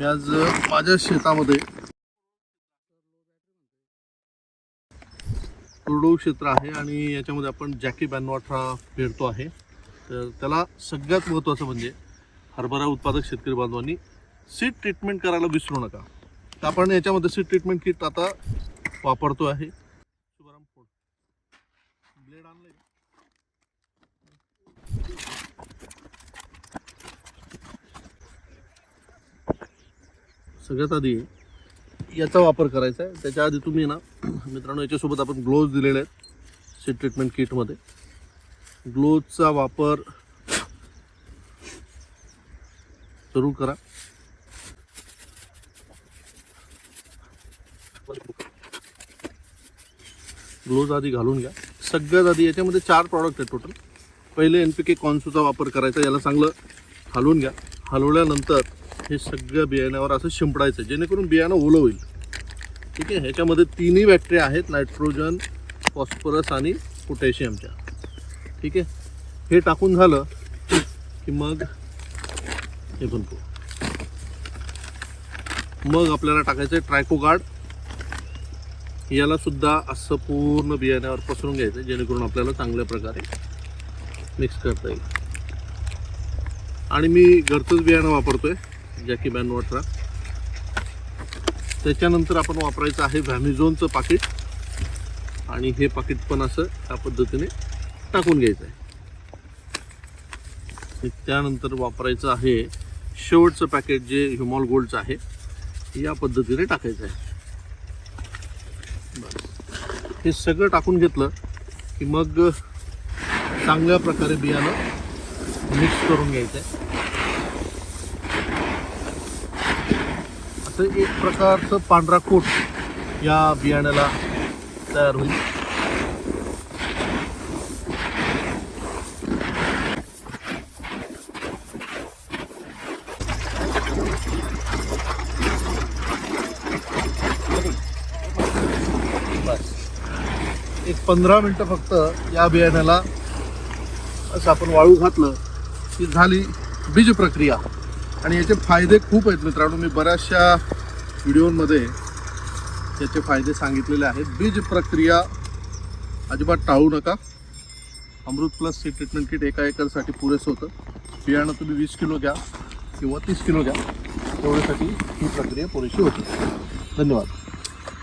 मी आज माझ्या शेतामध्ये कोरडो क्षेत्र आहे आणि याच्यामध्ये आपण जॅकी बॅनवाठा पेरतो आहे. तर त्याला सगळ्यात महत्त्वाचं म्हणजे हरभरा उत्पादक शेतकरी बांधवांनी सीड ट्रीटमेंट करायला विसरू नका. तर आपण याच्यामध्ये सीड ट्रीटमेंट किट आता वापरतो आहे. शुभाराम फोड ब्लेड आणलं सगळ्यात आधी याचा वापर करायचा आहे. त्याच्या आधी तुम्ही ना मित्रांनो याच्यासोबत आपण ग्लोव्ज दिलेले आहेत सीट ट्रीटमेंट किटमध्ये ग्लोव्जचा वापर जरूर करा. ग्लोव्ज आधी घालून घ्या. सगळ्यात आधी याच्यामध्ये चार प्रॉडक्ट आहेत टोटल पहिले एन पी के कॉन्सूचा वापर करायचा याला चांगलं हलवून घ्या. हलवल्यानंतर हे सगळं बियाण्यावर असं शिंपडायचं जेणेकरून बियाणं ओलं होईल. ठीक आहे? ह्याच्यामध्ये तिन्ही बॅक्टेरिया आहेत नायट्रोजन फॉस्फरस आणि पोटॅशियमच्या ठीक आहे? हे टाकून झालं की मग हे पण मग आपल्याला टाकायचं आहे ट्रायकोगार्ड याला सुद्धा असं पूर्ण बियाण्यावर पसरून घ्यायचं जेणेकरून आपल्याला चांगल्या प्रकारे मिक्स करता येईल. आणि मी घरचंच बियाणं वापरतो आहे जॅकी बॅन वॉटरा त्याच्यानंतर आपण वापरायचं आहे व्हॅमिझोनचं पाकिट. आणि हे पाकिट पण असं त्या पद्धतीने टाकून घ्यायचं आहे. त्यानंतर वापरायचं आहे शेवटचं पॅकेट जे ह्युमॉल गोल्डचं आहे या पद्धतीने टाकायचं आहे. बस. हे सगळं टाकून घेतलं की मग चांगल्या प्रकारे बियाणं मिक्स करून घ्यायचं आहे. असं एक प्रकारचं पांढरा कोट या बियाण्याला तयार होईल. एक पंधरा मिनटं फक्त या बियाण्याला असं आपण वाळू घातलं की झाली बीज प्रक्रिया आणि याचे फायदे खूप आहेत मित्रांनो. मी बऱ्याचशा व्हिडिओमध्ये याचे फायदे सांगितलेले आहेत. बीज प्रक्रिया अजिबात टाळू नका. Amrit plus C treatment kit एका एकरसाठी पुरेसं होतं. बियाणं तुम्ही वीस किलो घ्या किंवा तीस किलो घ्या. तेवढ्यासाठी ही प्रक्रिया पुरेशी होती. धन्यवाद.